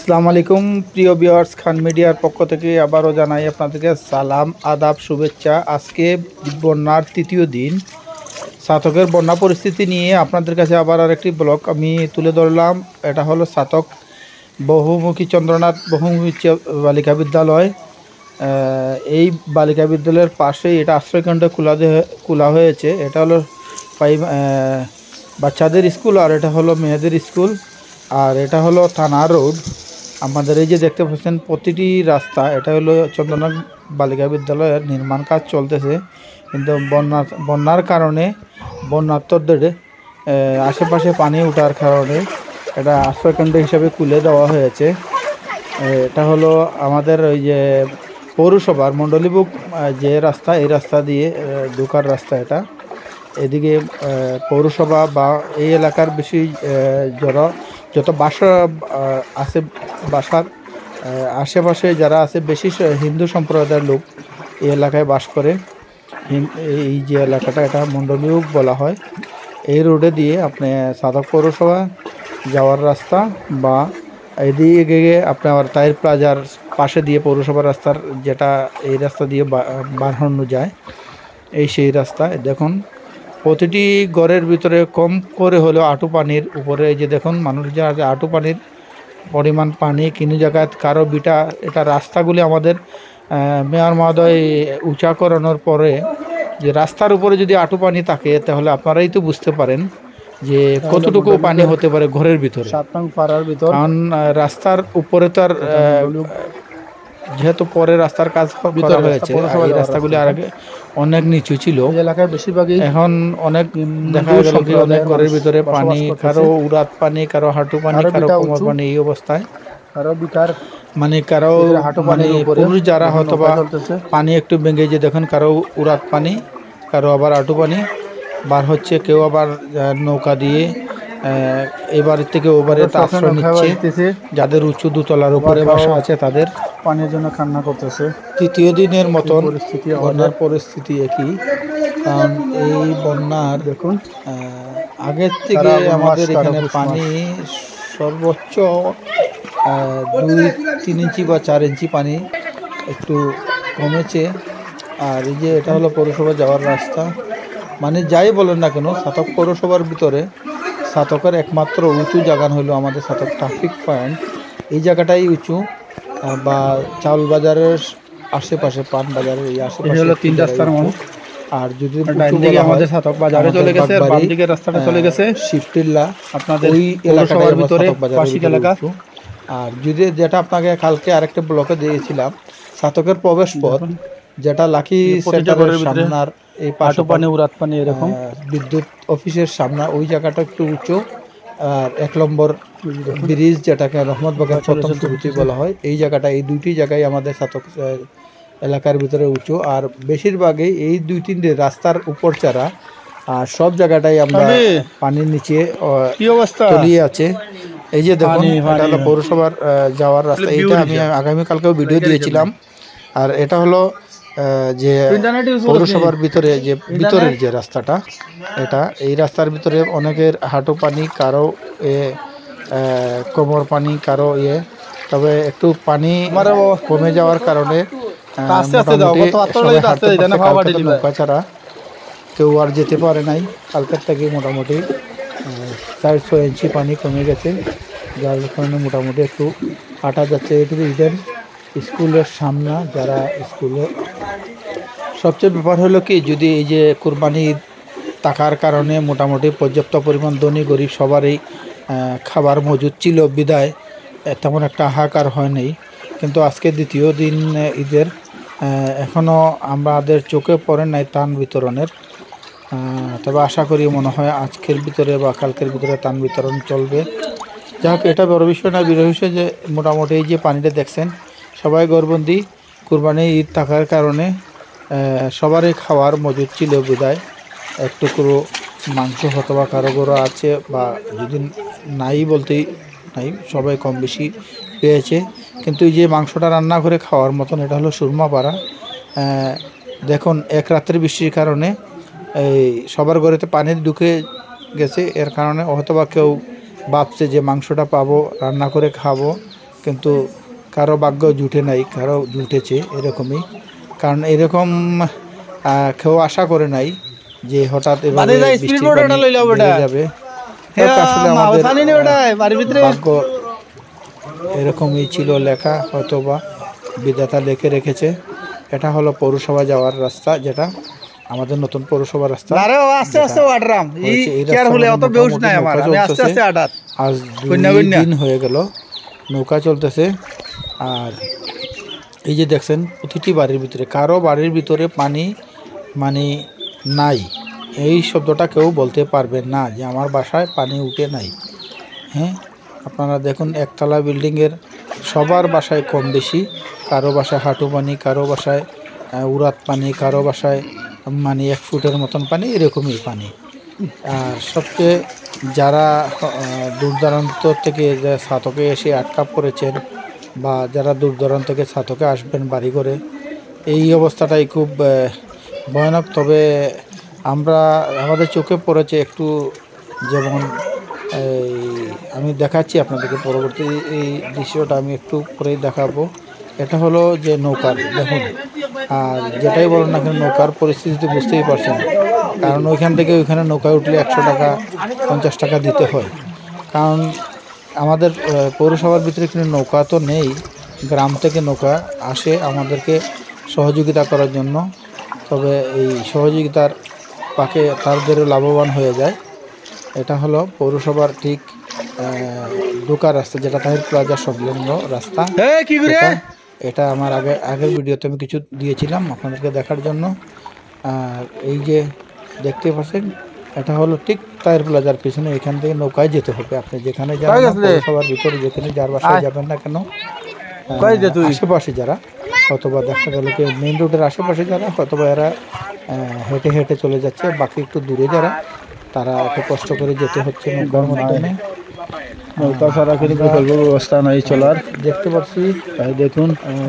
আসসালামু আলাইকুম, প্রিয় ভিউয়ার্স, খান মিডিয়ার পক্ষ থেকে আবারও জানাই আপনাদেরকে সালাম, আদাব, শুভেচ্ছা। আজকে বন্যার তৃতীয় দিন। সাতকের বন্যা পরিস্থিতি নিয়ে আপনাদের কাছে আবার আরেকটি ব্লগ আমি তুলে ধরলাম। এটা হলো সাতক বহুমুখী চন্দ্রনাথ বহুমুখী বালিকা বিদ্যালয়। এই বালিকা বিদ্যালয়ের পাশেই এটা আশ্রয়কেন্দ্র খোলা খোলা হয়েছে। এটা হলো বাচ্চাদের স্কুল আর এটা হলো মেয়েদের স্কুল। আর এটা হলো থানা রোড। আমাদের এই যে দেখতে পাচ্ছেন প্রতিটি রাস্তা এটা হলো চন্দ্রনাথ বালিকা বিদ্যালয়ের নির্মাণ কাজ চলতেছে। কিন্তু বন্যা বন্যার কারণে আহ, আশেপাশে পানি ওঠার কারণে এটা আশ্রয়কেন্দ্র হিসাবে খুলে দেওয়া হয়েছে। এটা হলো আমাদের ওই যে পৌরসভার মণ্ডলীবুক যে রাস্তা এই রাস্তা দিয়ে ঢোকার রাস্তা এটা। এদিকে পৌরসভা বা এই এলাকার বেশি যারা যত বাসা আছে বাসার আশেপাশে যারা আছে, বেশি হিন্দু সম্প্রদায়ের লোক এই এলাকায় বাস করে। এই যে এলাকাটা, এটা মণ্ডলীয় বলা হয়। এই রোডে দিয়ে আপনি সাধক পৌরসভা যাওয়ার রাস্তা বা এদিকে গিয়ে আপনার টায়ার প্লাজার পাশে দিয়ে পৌরসভার রাস্তার যেটা এই রাস্তা দিয়ে বাড়ানো যায়, এই সেই রাস্তা। দেখুন প্রতিটি ঘরের ভিতরে কম করে হলেও আটু পানির উপরে যে দেখুন মানুষ যা আছে আটু পানির পরিমাণ পানি কিনো জায়গায় কারও বিটা এটা রাস্তাগুলি আমাদের মেয়র মহোদয় উঁচা করানোর পরে যে রাস্তার উপরে যদি আটু পানি থাকে তাহলে আপনারাই তো বুঝতে পারেন যে কতটুকু পানি হতে পারে ঘরের ভিতরে। কারণ রাস্তার উপরে তো আর যেহেতু পরে রাস্তার কাজ করা ভিতরে হয়েছে এই রাস্তাগুলি আর আগে অনেক নিচু ছিল। এলাকায় বেশিরভাগই এখন অনেক দেখা গেল কি অনেক ঘরের ভিতরে পানি কারও উড়াত পানি কারও হাঁটু পানি কারও কারও কোমর পানি এই অবস্থায়। আরও বিকার মানে কারও হাঁটু মানে উপরে পুরুষ যারা হয়তো বা। পানি একটু ভেঙে যে দেখেন কারও উড়াত পানি কারও আবার হাঁটু পানি বার হচ্ছে কেউ আবার নৌকা দিয়ে এবার থেকে ওবারে আশ্রয় নিচ্ছে। যাদের উঁচু দুতলার উপরে বাসা আছে তাদের। পানির জন্য কান্না করতেছে। তৃতীয় দিনের মতন বন্যার পরিস্থিতি একই। কারণ এই বন্যার দেখুন আগের থেকে আমাদের এখানে পানি সর্বোচ্চ দুই তিন ইঞ্চি বা চার ইঞ্চি পানি একটু কমেছে। আর এই যে এটা হলো পৌরসভা যাওয়ার রাস্তা। মানে যাই বলেন না কেন সাতক পৌরসভার ভিতরে সাতকের একমাত্র উঁচু জায়গা হলো আমাদের সাতক ট্রাফিক পয়েন্ট। এই জায়গাটাই উঁচু বা চাউল বাজারের আশেপাশে পান বাজারের এই আশেপাশে হলো তিন রাস্তার মোড়। আর যদি হয়, আমাদের সাতক বাজারে চলে গেছে বাম দিকে রাস্তাটা চলে গেছে। শিবটিল্লা আপনাদের ওই আমার ভিতরে পাশিক এলাকা। আর যদি যেটা আপনাকে কালকে আরেকটা ব্লকে দিয়েছিলাম সাতকের প্রবেশ পথ যেটা লাকি সেন্টারের সামনার এই পাশে পানি উড়াত পানি এরকম। বিদ্যুৎ অফিসের সামনে ওই জায়গাটা একটু উঁচু। আর এক নম্বর ব্রিজ যেটাকে রহমত বাগের প্রথম সেতুটি বলা হয় এই জায়গাটা এই দুইটি জায়গায় আমাদের সাতক এলাকার ভিতরে উঁচু। আর বেশিরভাগই এই দুই তিনটে রাস্তার উপর চারা আর সব জায়গাটাই আমরা পানির নিচে তলিয়ে আছে। এই যে দেখুন এটা হলো পৌরসভার যাওয়ার রাস্তা। এটা আমি আগামীকালকেও ভিডিও দিয়েছিলাম। আর এটা হলো যে পৌরসভার ভিতরে যে ভিতরের যে রাস্তাটা এটা এই রাস্তার ভিতরে অনেকের হাঁটু পানি কারও এ কোমর পানি কারও ইয়ে। তবে একটু পানি কমে যাওয়ার কারণে। নৌকা ছাড়া। কেউ আর যেতে পারে নাই কালকের থেকে মোটামুটি চার ছয় ইঞ্চি পানি কমে গেছে যার কারণে মোটামুটি একটু হাঁটা যাচ্ছে। এটুকু ইডেন স্কুলের সামনে যারা স্কুলে সবচেয়ে ব্যাপার হলো কি যদি এই যে কোরবানির টাকার কারণে মোটামুটি পর্যাপ্ত পরিমাণ ধনী গরিব সবারই খাবার মজুদ ছিল বিদায় তেমন একটা হাহাকার হয়নি। কিন্তু আজকে দ্বিতীয় দিন ঈদের এখনও আমাদের চোখে পড়ে নাই তান বিতরণের। তবে আশা করি মনে হয় আজকের ভিতরে বা কালকের ভিতরে তান বিতরণ চলবে। যাই হোক, এটা বড় বিষয় না বড় বিষয় যে মোটামুটি এই যে পানিটা দেখছেন, সবাই গরবন্দি কুরবানি ঈদ থাকার কারণে সবারই খাওয়ার মজুদ ছিল বিদায়। একটুকরো মাংস হয়তো বা কারও আছে বা যদি নাই বলতেই নাই সবাই কম বেশি পেয়েছে। কিন্তু এই যে মাংসটা রান্না করে খাওয়ার মতন এটা হলো সুরমা পাড়া। দেখুন এক রাত্রের বৃষ্টির কারণে এই সবার ঘরেতে পানি ঢুকে গেছে। এর কারণে হয়তো বা কেউ ভাবছে যে মাংসটা পাবো রান্না করে খাব। কিন্তু কারও ভাগ্য জুটে নাই কারও জুটেছে এরকমই। কারণ এরকম কেউ আশা করে নাই যে হঠাৎ এভাবে বেটা। যাবে। ভিতরে। ভাগ্য এরকমই ছিল লেখা হয়তো বা বিধাতা লিখে রেখেছে। এটা হলো পৌরসভা যাওয়ার রাস্তা যেটা আমাদের নতুন পৌরসভা রাস্তা। আরে আস্তে আস্তে ওয়াডরাম এই হয়েছে, কেয়ারফুলি অত বেউস নাই আমার। আমি আস্তে আস্তে আটাত আজ দিন হয়ে গেল নৌকা চলতেছে। আর এই যে দেখছেন প্রতিটি বাড়ির ভিতরে কারও বাড়ির ভিতরে পানি মানে নাই। এই শব্দটা কেউ বলতে পারবেন না যে আমার বাসায় পানি উঠে নাই। হ্যাঁ? আপনারা দেখুন, একতলা বিল্ডিংয়ের সবার বাসায় কম বেশি। কারও বাসায় হাঁটু পানি, কারও বাসায় উড়াত পানি, কারও বাসায় মানে এক ফুটের মতন পানি, এরকমই পানি। আর সবচেয়ে যারা দূর দূরান্ত থেকে ছাতকে এসে আটকা পড়েছেন বা যারা দূর দূরান্ত থেকে ছাতকে আসবেন বাড়ি করে এই অবস্থাটাই খুব ভয়ানক। তবে আমরা, আমাদের চোখে পড়েছে একটু যেমন, এই, আমি দেখাচ্ছি আপনাদেরকে পরবর্তী এই দৃশ্যটা আমি একটু পরেই দেখাবো। এটা হলো যে নৌকার, দেখুন। আর যেটাই বলেন না কেন, নৌকার পরিস্থিতি বুঝতেই পারছেন। কারণ ওইখান থেকে ওইখানে নৌকায় উঠলে একশো টাকা, পঞ্চাশ টাকা দিতে হয়। কারণ আমাদের পৌরসভার ভিতরে কিন্তু নৌকা তো নেই। গ্রাম থেকে নৌকা আসে আমাদেরকে সহযোগিতা করার জন্য। তবে এই সহযোগিতার পাকে তাদেরও লাভবান হয়ে যায়। এটা হলো পৌরসভার ঠিক ঢোকার রাস্তা যেটা তাহির প্লাজা সংলগ্ন রাস্তা। এটা আমার আগে আগের ভিডিওতে আমি কিছু দিয়েছিলাম আপনাদেরকে দেখার জন্য। আর এই যে দেখতে পাচ্ছেন এটা হলো ঠিক টায়ার প্লাজার পিছনে এখান থেকে নৌকায় যেতে হবে। আপনি যেখানে যান কই না, গেছিলে? পৌরসভার ভিতরে যেখানে যার বাসায় যাবেন না কেন? আশেপাশে যারা। অথবা দেখা গেল কি মেইন রোডের আশেপাশে যারা অথবা এরা হেঁটে হেঁটে চলে যাচ্ছে বাকি একটু দূরে যারা তারা এত কষ্ট করে যেতে হচ্ছে নৌকার মাধ্যমে। নৌকা ছাড়া কিন্তু বিকল্প ব্যবস্থা নাই চলার। দেখতে পাচ্ছি তাই দেখুন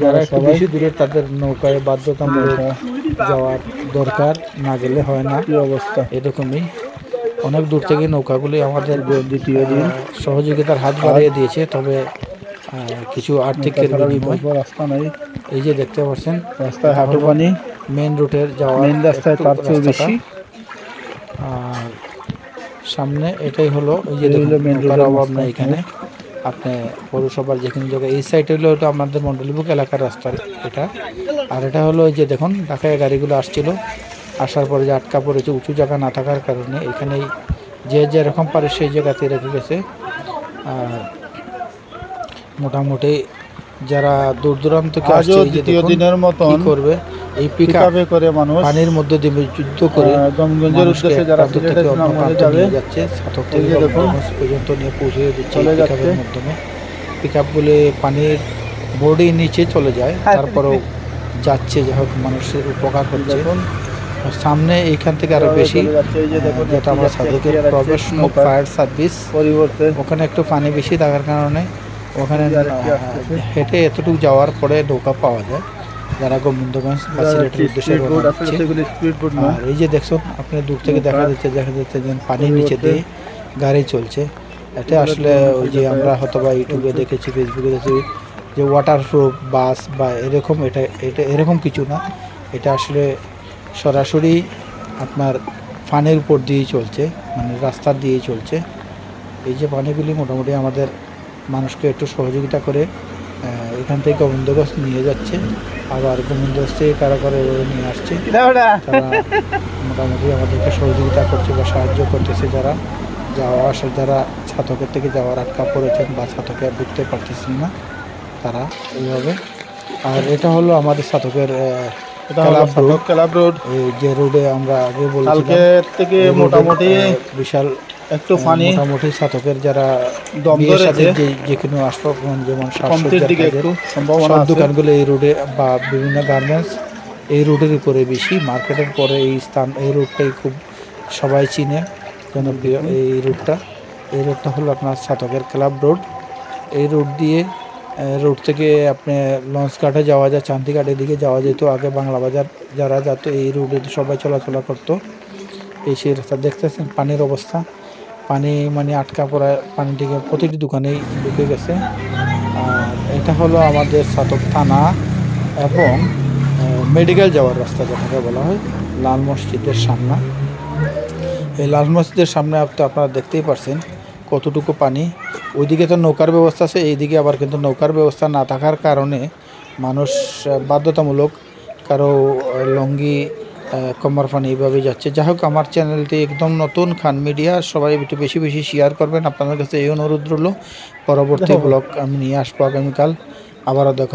যারা একটু বেশি দূরে তাদের নৌকায় বাধ্যতামূলক যাওয়ার দরকার না গেলে হয় না। কি অবস্থা? এরকমই। অনেক দূর থেকে নৌকাগুলি আমাদের দ্বিতীয় দিন। সহযোগিতার হাত বাড়িয়ে দিয়েছে তবে কিছু আর্থিক রাস্তা নাই। এই যে দেখতে পাচ্ছেন রাস্তায় হাঁটু পানি। মেন রুটের যাওয়া মেইন রাস্তায় তার চেয়েও বেশি। আর সামনে এটাই হলো এই যে main নৌকার অভাব। নেই এখানে। আপনি পৌরসভার যেখানে জায়গায় এই সাইডে হলো এটা আমাদের মন্ডলীবুক এলাকার রাস্তা এটা। আর এটা হলো এই যে দেখুন ঢাকায় গাড়িগুলো আসছিল। আসার পরে যে আটকা পড়েছে উঁচু জায়গা না থাকার কারণে এখানেই যে যেরকম পারে সেই জায়গাতে রেখে গেছে। আর মোটামুটি যারা দূর দূরান্ত থেকে আসছে যে দ্বিতীয় দিনের কি মতন করবে? এই পিক পিকআপে করে মানুষ পানির মধ্যে দিয়ে যুদ্ধ করে মানুষকে উদ্দেশ্যে যারা থেকে অন্য নিয়ে যাচ্ছে এই থেকে দেখুন, পর্যন্ত নিয়ে পৌঁছে দিচ্ছে চলে এই। পিকআপের মাধ্যমে। পিকআপগুলি পানির বোর্ডে নিচে চলে যায় হ্যাঁ, তারপরেও যাচ্ছে যাই হোক মানুষের উপকার হচ্ছে। দেখুন। আর সামনে এইখান থেকে আরও বেশি যাচ্ছে, দেখুন, যেটা আমরা যাচ্ছে, প্রবেশ ফায়ার সার্ভিস পরিবর্তে। ওখানে একটু পানি বেশি থাকার কারণে ওখানে। হেঁটে এতটুকু যাওয়ার পরে নৌকা পাওয়া যায়। যারা গোবিন্দগঞ্জ উদ্দেশ্যে আর এই যে দেখছেন আপনি দূর থেকে দেখা যাচ্ছে দেখা যাচ্ছে যে পানির নিচে দিয়ে গাড়ি চলছে। এটা আসলে ওই যে আমরা হয়তো বা ইউটিউবে দেখেছি ফেসবুকে দেখেছি যে ওয়াটার প্রুফ বাস বা এরকম এটা এটা এরকম কিছু না। এটা আসলে সরাসরি আপনার পানির উপর দিয়েই চলছে মানে রাস্তা দিয়েই চলছে। এই যে পানিগুলি মোটামুটি আমাদের মানুষকে একটু সহযোগিতা করে এখান থেকে গোবিন্দগঞ্জ নিয়ে যাচ্ছে। আবার গোবিন্দগঞ্জ থেকে কারা করে নিয়ে আসছে। তারা মোটামুটি আমাদেরকে সহযোগিতা করছে বা সাহায্য করতেছে যারা। যাওয়া আসা যারা ছাতকের থেকে যাওয়ার আটকা পড়েছেন বা ছাতকে আর ঢুকতে পারতেছেন না তারা এইভাবে। আর এটা হলো আমাদের ছাতকের ক্লাব রোড। যে রোডে আমরা আগে বলছিলাম থেকে মোটামুটি বিশাল একটু পানি মোটামুটি ছাতকের যারা দম সাথে ধরেছে। যে যে কোনো আসবাবপত্র যেমন কমতির দিকে একটু সম্ভাবনা সব দোকানগুলো এই রোডে বা বিভিন্ন গার্মেন্টস এই রোডের উপরে বেশি। মার্কেটের পরে এই স্থান এই রোডটাই খুব সবাই চিনে জনপ্রিয় এই রোডটা। এই রোডটা হলো আপনার ছাতকের ক্লাব রোড। এই রোড দিয়ে রোড থেকে আপনি লঞ্চ ঘাটে যাওয়া যায় চান্দিঘাটের দিকে যাওয়া যেত। আগে বাংলা বাজার যারা যেত এই রোডে সবাই চলাচলা করতো। এই সেই রাস্তা দেখতেছেন পানির অবস্থা। পানি মানে আটকা পড়া পানি থেকে প্রতিটি দোকানেই ঢুকে গেছে। আর এটা হলো আমাদের সাতক থানা এবং মেডিকেল যাওয়ার রাস্তা যেটাকে বলা হয়, লাল মসজিদের সামনে। এই লাল মসজিদের সামনে তো আপনারা দেখতেই পারছেন কতটুকু পানি। ওইদিকে তো নৌকার ব্যবস্থা আছে, এইদিকে আবার কিন্তু নৌকার ব্যবস্থা না থাকার কারণে মানুষ বাধ্যতামূলক কারও লঙ্গি আহ, ফান এইভাবে যাচ্ছে। যাই হোক আমার চ্যানেলটি একদম নতুন খান মিডিয়া সবাই একটু বেশি বেশি শেয়ার করবেন। আপনাদের কাছে এই অনুরোধ রইল পরবর্তী ব্লগ আমি নিয়ে আসব আগামীকাল। আবারও দেখা।